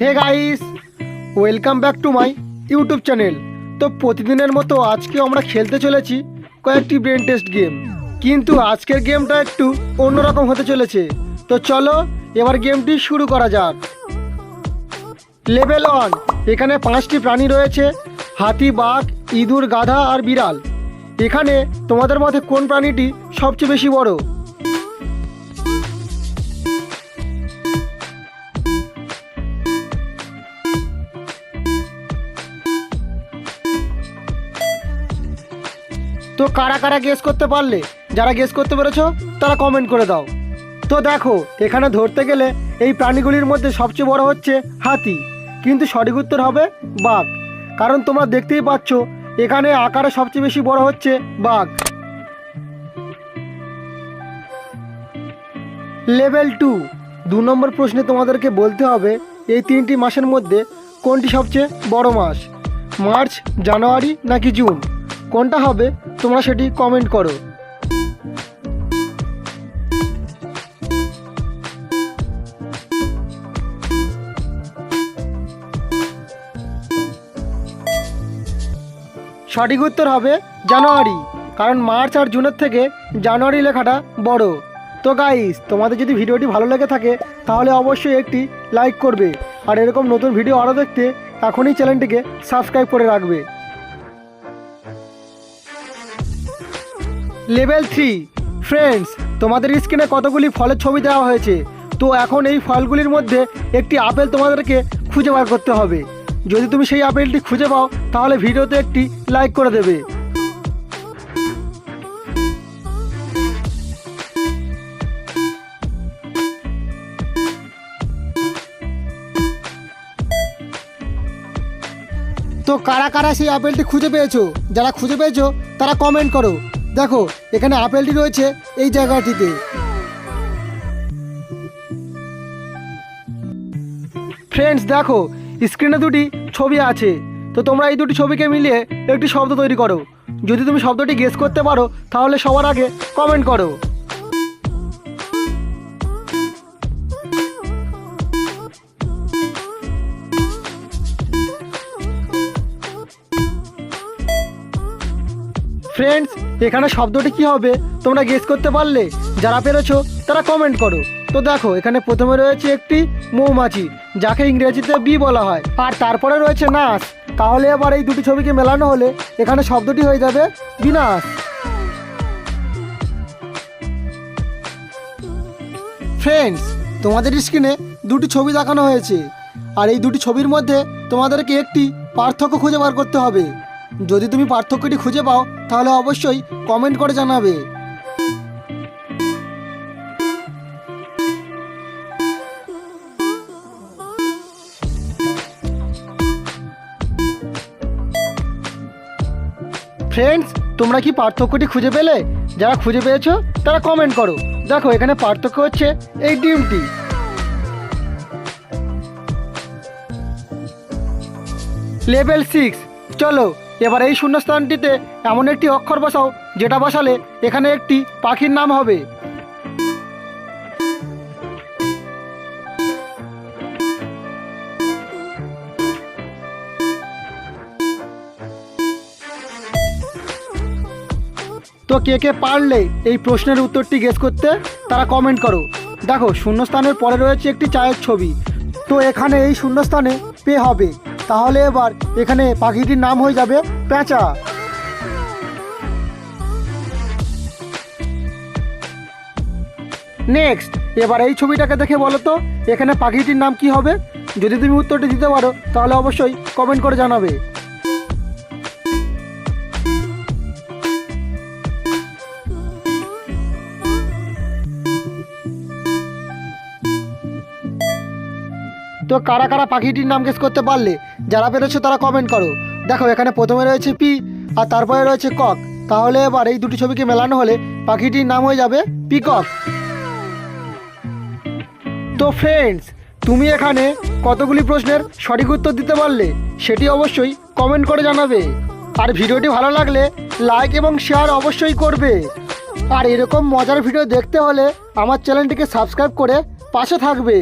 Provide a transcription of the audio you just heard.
Hey guys welcome back to my YouTube channel তো প্রতিদিনের মতো আজকে আমরা খেলতে চলেছি কয়েকটি ব্রেন টেস্ট গেম কিন্তু আজকের গেমটা একটু অন্যরকম হতে চলেছে। তো চলো, এবার গেমটি শুরু করা যাক। লেভেল ওয়ান এখানে পাঁচটি প্রাণী রয়েছে। হাতি, বাঘ, ইঁদুর, গাধা আর বিড়াল। এখানে তোমাদের মধ্যে কোন প্রাণীটি সবচেয়ে বেশি বড়? তো কারা কারা গেস করতে পারলে? যারা গেস করতে পেরেছ, তারা কমেন্ট করে দাও। তো দেখো, এখানে ধরতে গেলে এই প্রাণীগুলির মধ্যে সবচেয়ে বড় হচ্ছে হাতি। কিন্তু সঠিক উত্তর হবে বাঘ। কারণ তোমরা দেখতেই পাচ্ছ, এখানে আকারে সবচেয়ে বেশি বড় হচ্ছে বাঘ। লেভেল টু দু নম্বর প্রশ্নে তোমাদেরকে বলতে হবে, এই তিনটি মাসের মধ্যে কোনটি সবচেয়ে বড় মাস? মার্চ, জানুয়ারি নাকি জুন? কোনটা হবে তোমরা সেটি কমেন্ট করো। সঠিক উত্তর হবে জানুয়ারি, কারণ মার্চ আর জুনের থেকে জানুয়ারি লেখাটা বড়। তো গাইস তোমাদের যদি ভিডিওটি ভালো লেগে থাকে, তাহলে অবশ্যই একটি লাইক করবে। আর এরকম নতুন ভিডিও আরও দেখতে এখনই চ্যানেলটিকে সাবস্ক্রাইব করে রাখবে। লেভেল থ্রি ফ্রেন্ডস তোমাদের স্ক্রিনে কতগুলি ফলের ছবি দেওয়া হয়েছে? তো এখন এই ফলগুলির মধ্যে একটি আপেল তোমাদেরকে খুঁজে বার করতে হবে। যদি তুমি সেই আপেলটি খুঁজে পাও, তাহলে ভিডিওতে একটি লাইক করে দেবে। তো কারা কারা সেই আপেলটি খুঁজে পেয়েছ? যারা খুঁজে পেয়েছ, তারা কমেন্ট করো। দেখো, এখানে আপেলটি রয়েছে এই জায়গাটিতে। ফ্রেন্ডস দেখো স্ক্রিনে দুটি ছবি আছে। তো তোমরা এই দুটি ছবিকে মিলিয়ে একটি শব্দ তৈরি করো। যদি তুমি শব্দটি গেস করতে পারো, তাহলে সবার আগে কমেন্ট করো। ফ্রেন্ডস এখানে শব্দটি কি হবে? তোমরা গেস করতে পারলে। যারা পেরেছ, তারা কমেন্ট করো। তো দেখো, এখানে প্রথমে রয়েছে একটি মৌমাছি, যাকে ইংরেজিতে বি বলা হয়। আর তারপরে রয়েছে নাস। তাহলে এবার এই দুটি ছবিকে মেলানো হলে এখানে শব্দটি হয়ে যাবে বিনাশ। ফ্রেন্ডস তোমাদের স্ক্রিনে দুটি ছবি দেখানো হয়েছে। আর এই দুটি ছবির মধ্যে তোমাদেরকে একটি পার্থক্য খুঁজে বার করতে হবে। যদি তুমি পার্থক্যটি খুঁজে পাও, তাহলে অবশ্যই কমেন্ট করে জানাবে। ফ্রেন্ডস তোমরা কি পার্থক্যটি খুঁজে পেলে? যারা খুঁজে পেয়েছ, তারা কমেন্ট করো। দেখো, এখানে পার্থক্য হচ্ছে এই ডিমটি। লেভেল সিক্স চলো এবার এই শূন্যস্থানটিতে এমন একটি অক্ষর বসাও, যেটা বসালে এখানে একটি পাখির নাম হবে। তো কে কে পারলে এই প্রশ্নের উত্তরটি গেস করতে, তারা কমেন্ট করো। দেখো, শূন্যস্থানের পরে রয়েছে একটি চায়ের ছবি। তো এখানে এই শূন্যস্থানে পে হবে। তাহলে এবার এখানে পাখিটির নাম হয়ে যাবে প্যাঁচা। নেক্সট এবার এই ছবিটাকে দেখে বলো তো, এখানে পাখিটির নাম কি হবে? যদি তুমি উত্তরটি দিতে পারো, তাহলে অবশ্যই কমেন্ট করে জানাবে। তো কারা কারা পাখিটির নাম গেস করতে পারলে? যারা পেরেছ তারা কমেন্ট করো। দেখো, এখানে প্রথমে রয়েছে পি, আর তারপরে রয়েছে কক। তাহলে এবার এই দুটি ছবিকে মেলানো হলে পাখিটির নাম হয়ে যাবে পিকক। তো ফ্রেন্ডস তুমি এখানে কতগুলি প্রশ্নের সঠিক উত্তর দিতে পারলে, সেটি অবশ্যই কমেন্ট করে জানাবে। আর ভিডিওটি ভালো লাগলে লাইক এবং শেয়ার অবশ্যই করবে। আর এরকম মজার ভিডিও দেখতে হলে আমার চ্যানেলটিকে সাবস্ক্রাইব করে পাশে থাকবে।